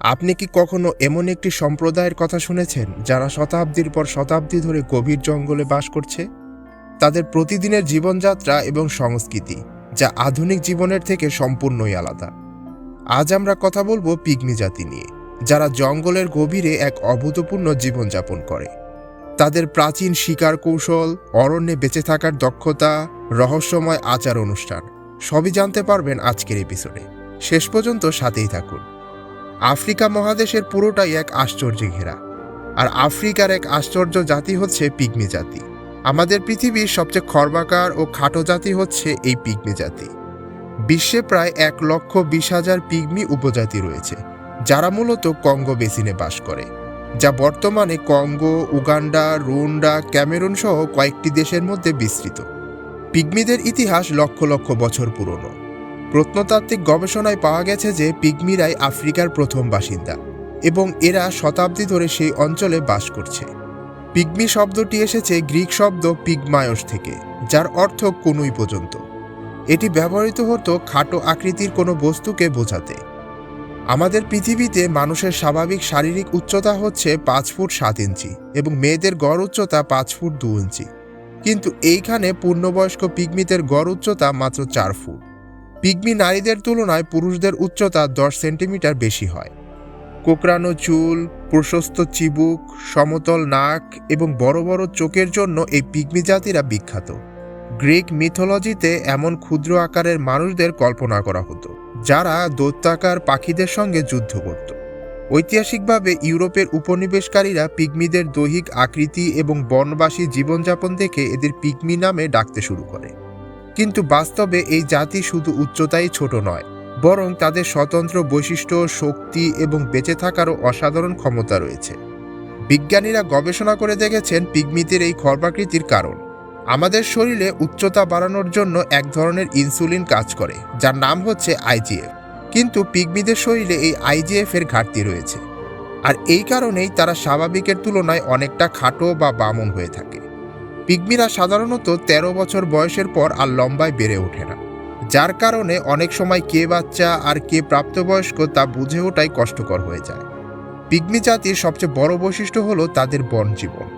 আপনি কি কখনো এমন একটি সম্প্রদায়ের কথা শুনেছেন যারা শতাব্দীর পর শতাব্দী ধরে গভীর জঙ্গলে বাস করছে? তাদের প্রতিদিনের জীবনযাত্রা এবং সংস্কৃতি, যা আধুনিক জীবনের থেকে সম্পূর্ণই আলাদা। আজ আমরা কথা বলব পিগমি জাতি নিয়ে, যারা জঙ্গলের গভীরে এক অভূতপূর্ণ জীবনযাপন করে। তাদের প্রাচীন শিকার কৌশল, অরণ্যে বেঁচে থাকার দক্ষতা, রহস্যময় আচার অনুষ্ঠান, সবই জানতে পারবেন আজকের এপিসোডে। শেষ পর্যন্ত সাথেই থাকুন। আফ্রিকা মহাদেশের পুরোটাই এক আশ্চর্যে ঘেরা। আর আফ্রিকার এক আশ্চর্য জাতি হচ্ছে পিগমি জাতি। আমাদের পৃথিবীর সবচেয়ে খর্বাকার ও খাটো জাতি হচ্ছে এই পিগমি জাতি। বিশ্বে প্রায় এক লক্ষ বিশ হাজার পিগমি উপজাতি রয়েছে, যারা মূলত কঙ্গো বেসিনে বাস করে, যা বর্তমানে কঙ্গো, উগান্ডা রুন্ডা ক্যামেরুন সহ কয়েকটি দেশের মধ্যে বিস্তৃত। পিগমিদের ইতিহাস লক্ষ লক্ষ বছর পুরনো। প্রত্নতাত্ত্বিক গবেষণায় পাওয়া গেছে যে পিগমিরাই আফ্রিকার প্রথম বাসিন্দা এবং এরা শতাব্দী ধরে সেই অঞ্চলে বাস করছে। পিগমি শব্দটি এসেছে গ্রিক শব্দ পিগমায়স থেকে, যার অর্থ কোনুই পর্যন্ত। এটি ব্যবহৃত হতো খাটো আকৃতির কোনো বস্তুকে বোঝাতে। আমাদের পৃথিবীতে মানুষের স্বাভাবিক শারীরিক উচ্চতা হচ্ছে পাঁচ ফুট সাত ইঞ্চি এবং মেয়েদের গড় উচ্চতা পাঁচ ফুট দু ইঞ্চি। কিন্তু এইখানে পূর্ণবয়স্ক পিগমিদের গড় উচ্চতা মাত্র চার ফুট। পিগমি নারীদের তুলনায় পুরুষদের উচ্চতা দশ সেন্টিমিটার বেশি হয়। কোকড়ানো চুল, প্রশস্ত চিবুক, সমতল নাক এবং বড় বড় চোখের জন্য এই পিগমি জাতিরা বিখ্যাত। গ্রিক মিথোলজিতে এমন ক্ষুদ্র আকারের মানুষদের কল্পনা করা হতো, যারা দৈত্যাকার পাখিদের সঙ্গে যুদ্ধ করত। ঐতিহাসিকভাবে ইউরোপের উপনিবেশকারীরা পিগমিদের দৈহিক আকৃতি এবং বনবাসী জীবনযাপন দেখে এদের পিগমি নামে ডাকতে শুরু করে। কিন্তু বাস্তবে এই জাতি শুধু উচ্চতাই ছোট নয়, বরং তাদের স্বতন্ত্র বৈশিষ্ট্য, শক্তি এবং বেঁচে থাকারও অসাধারণ ক্ষমতা রয়েছে। বিজ্ঞানীরা গবেষণা করে দেখেছেন পিগমিদের এই খর্বাকৃতির কারণ। আমাদের শরীরে উচ্চতা বাড়ানোর জন্য এক ধরনের ইনসুলিন কাজ করে, যার নাম হচ্ছে আইজিএফ কিন্তু পিগমিদের শরীরে এই আইজিএফ এর ঘাটতি রয়েছে। আর এই কারণেই তারা স্বাভাবিকের তুলনায় অনেকটা খাটো বা বামন হয়ে থাকে। পিগমিরা সাধারণত ১৩ বছর বয়সের পর আর লম্বায় বেড়ে ওঠে না, যার কারণে অনেক সময় কে বাচ্চা আর কে প্রাপ্তবয়স্ক তা বুঝে ওঠাই কষ্টকর হয়ে যায়। পিগমি জাতির সবচেয়ে বড় বৈশিষ্ট্য হলো তাদের বন জীবন।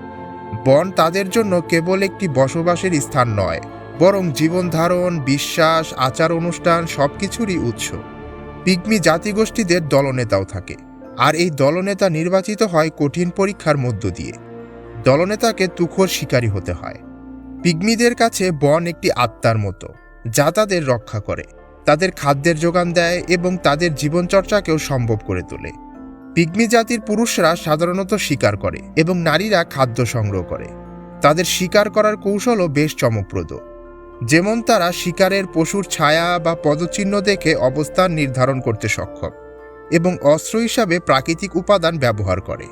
বন তাদের জন্য কেবল একটি বসবাসের স্থান নয়, বরং জীবন ধারণ বিশ্বাস, আচার অনুষ্ঠান সব কিছুরই উৎস। পিগমি জাতিগোষ্ঠীদের দলনেতাও থাকে, আর এই দলনেতা নির্বাচিত হয় কঠিন পরীক্ষার মধ্য দিয়ে। দলনেতাকে তুখোর শিকারী হতে হয়। পিগমিদের কাছে বন একটি আত্মার মতো, যা তাদের রক্ষা করে। তাদের খাদ্যের যোগান দেয় এবং তাদের জীবনচর্চাকেও সম্ভব করে তোলে। পিগমি জাতির পুরুষরা সাধারণত শিকার করে এবং নারীরা খাদ্য সংগ্রহ করে। তাদের শিকার করার কৌশলও বেশ চমকপ্রদ। যেমন তারা শিকারের পশুর ছায়া বা পদচিহ্ন দেখে অবস্থান নির্ধারণ করতে সক্ষম এবং অস্ত্র হিসাবে প্রাকৃতিক উপাদান ব্যবহার করে।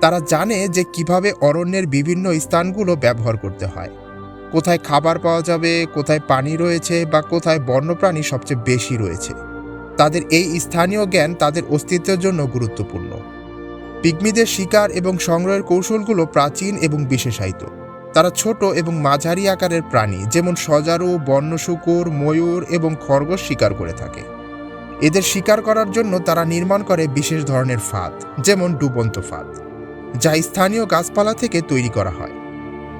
তারা জানে যে কীভাবে অরণ্যের বিভিন্ন স্থানগুলো ব্যবহার করতে হয়। কোথায় খাবার পাওয়া যাবে, কোথায় পানি রয়েছে বা কোথায় বন্যপ্রাণী সবচেয়ে বেশি রয়েছে। তাদের এই স্থানীয় জ্ঞান তাদের অস্তিত্বের জন্য গুরুত্বপূর্ণ। পিগমিদের শিকার এবং সংগ্রহের কৌশলগুলো প্রাচীন এবং বিশেষায়িত। তারা ছোট এবং মাঝারি আকারের প্রাণী, যেমন সজারু, বন্য শুকুর, ময়ূর এবং খরগোশ শিকার করে থাকে। এদের শিকার করার জন্য তারা নির্মাণ করে বিশেষ ধরনের ফাঁদ, যেমন ডুবন্ত ফাঁদ। যা স্থানীয় গাছপালা থেকে তৈরি করা হয়।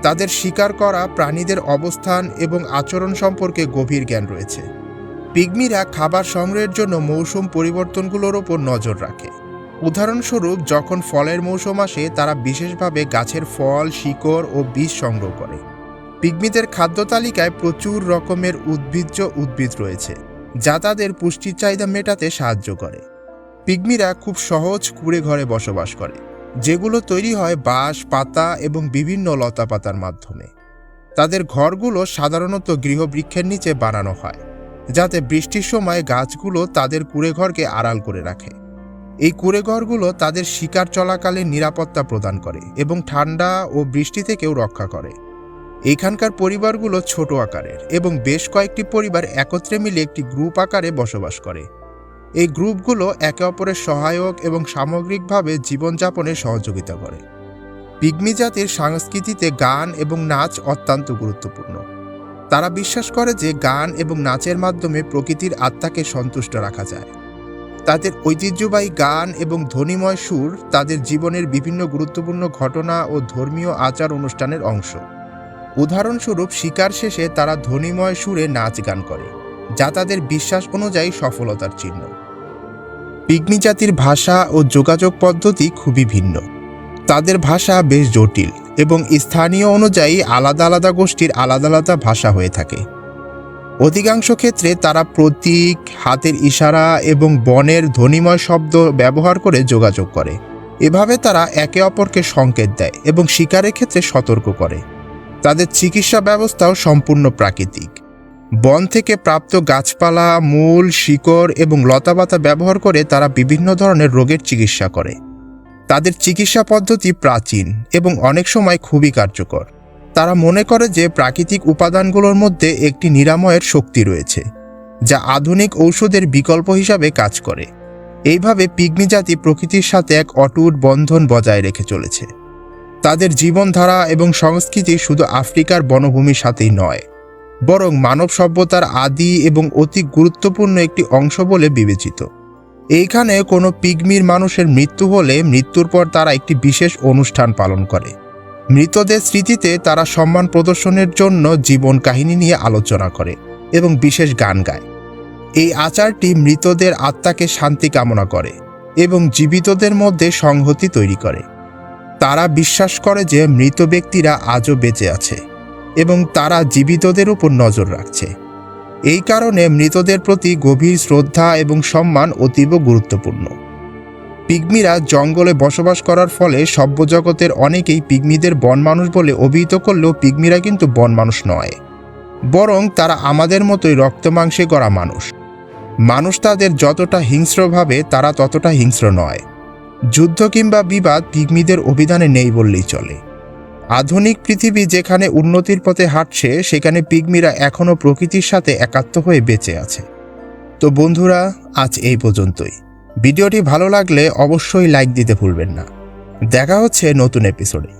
তাদের শিকার করা প্রাণীদের অবস্থান এবং আচরণ সম্পর্কে গভীর জ্ঞান রয়েছে। পিগমিরা খাবার সংগ্রহের জন্য মৌসুম পরিবর্তনগুলোর ওপর নজর রাখে। উদাহরণস্বরূপ, যখন ফলের মৌসুম আসে, তারা বিশেষভাবে গাছের ফল, শিকড় ও বীজ সংগ্রহ করে। পিগমিদের খাদ্য তালিকায় প্রচুর রকমের উদ্ভিজ্জ উদ্ভিদ রয়েছে, যা তাদের পুষ্টির চাহিদা মেটাতে সাহায্য করে। পিগমিরা খুব সহজ কুড়ে ঘরে বসবাস করে। যেগুলো তৈরি হয় বাঁশ, পাতা এবং বিভিন্ন লতাপাতার মাধ্যমে। তাদের ঘরগুলো সাধারণত গৃহবৃক্ষের নিচে বানানো হয়, যাতে বৃষ্টির সময় গাছগুলো তাদের কুড়েঘরকে আড়াল করে রাখে। এই কুড়েঘরগুলো তাদের শিকার চলাকালে নিরাপত্তা প্রদান করে এবং ঠান্ডা ও বৃষ্টি থেকেও রক্ষা করে। এখানকার পরিবারগুলো ছোট আকারের এবং বেশ কয়েকটি পরিবার একত্রে মিলে একটি গ্রুপ আকারে বসবাস করে। এই গ্রুপগুলো একে অপরের সহায়ক এবং সামগ্রিকভাবে জীবনযাপনে সহযোগিতা করে। পিগমি জাতির সংস্কৃতিতে গান এবং নাচ অত্যন্ত গুরুত্বপূর্ণ। তারা বিশ্বাস করে যে গান এবং নাচের মাধ্যমে প্রকৃতির আত্মাকে সন্তুষ্ট রাখা যায়। তাদের ঐতিহ্যবাহী গান এবং ধ্বনিময় সুর তাদের জীবনের বিভিন্ন গুরুত্বপূর্ণ ঘটনা ও ধর্মীয় আচার অনুষ্ঠানের অংশ। উদাহরণস্বরূপ, শিকার শেষে তারা ধ্বনিময় সুরে নাচ গান করে। যা তাদের বিশ্বাস অনুযায়ী সফলতার চিহ্ন। পিগমি জাতির ভাষা ও যোগাযোগ পদ্ধতি খুবই ভিন্ন। তাদের ভাষা বেশ জটিল এবং স্থানীয় অনুযায়ী আলাদা আলাদা গোষ্ঠীর আলাদা আলাদা ভাষা হয়ে থাকে। অধিকাংশ ক্ষেত্রে তারা প্রতীক, হাতের ইশারা এবং বনের ধ্বনিময় শব্দ ব্যবহার করে যোগাযোগ করে। এভাবে তারা একে অপরকে সংকেত দেয় এবং শিকারের ক্ষেত্রে সতর্ক করে। তাদের চিকিৎসা ব্যবস্থাও সম্পূর্ণ প্রাকৃতিক। বন থেকে প্রাপ্ত গাছপালা, মূল, শিকড় এবং লতাপাতা ব্যবহার করে তারা বিভিন্ন ধরনের রোগের চিকিৎসা করে। তাদের চিকিৎসা পদ্ধতি প্রাচীন এবং অনেক সময় খুবই কার্যকর। তারা মনে করে যে প্রাকৃতিক উপাদানগুলোর মধ্যে একটি নিরাময়ের শক্তি রয়েছে, যা আধুনিক ঔষধের বিকল্প হিসাবে কাজ করে। এইভাবে পিগমি জাতি প্রকৃতির সাথে এক অটুট বন্ধন বজায় রেখে চলেছে। তাদের জীবনধারা এবং সংস্কৃতি শুধু আফ্রিকার বনভূমির সাথেই নয় বরং মানব সভ্যতার আদি এবং অতি গুরুত্বপূর্ণ একটি অংশ বলে বিবেচিত। এইখানে কোনো পিগমির মানুষের মৃত্যু হলে মৃত্যুর পর তারা একটি বিশেষ অনুষ্ঠান পালন করে। মৃতদের স্মৃতিতে তারা সম্মান প্রদর্শনের জন্য জীবন কাহিনী নিয়ে আলোচনা করে এবং বিশেষ গান গায়। এই আচারটি মৃতদের আত্মাকে শান্তি কামনা করে এবং জীবিতদের মধ্যে সংহতি তৈরি করে। তারা বিশ্বাস করে যে মৃত ব্যক্তিরা আজও বেঁচে আছে। এবং তারা জীবিতদের উপর নজর রাখছে। এই কারণে মৃতদের প্রতি গভীর শ্রদ্ধা এবং সম্মান অতীব গুরুত্বপূর্ণ। পিগমিরা জঙ্গলে বসবাস করার ফলে সভ্য জগতের অনেকেই পিগমিদের বন মানুষ বলে অভিহিত করলেও পিগমিরা কিন্তু বন মানুষ নয়। বরং তারা আমাদের মতোই রক্ত মাংসে গড়া মানুষ। মানুষ তাদের যতটা হিংস্রভাবে তারা ততটা হিংস্র নয়। যুদ্ধ কিংবা বিবাদ পিগমিদের অভিধানে নেই বললেই চলে। আধুনিক পৃথিবী যেখানে উন্নতির পথে হাঁটছে, সেখানে পিগমিরা এখনও প্রকৃতির সাথে একাত্ম হয়ে বেঁচে আছে। তো বন্ধুরা, আজ এই পর্যন্তই। ভিডিওটি ভালো লাগলে অবশ্যই লাইক দিতে ভুলবেন না। দেখা হচ্ছে নতুন এপিসোডে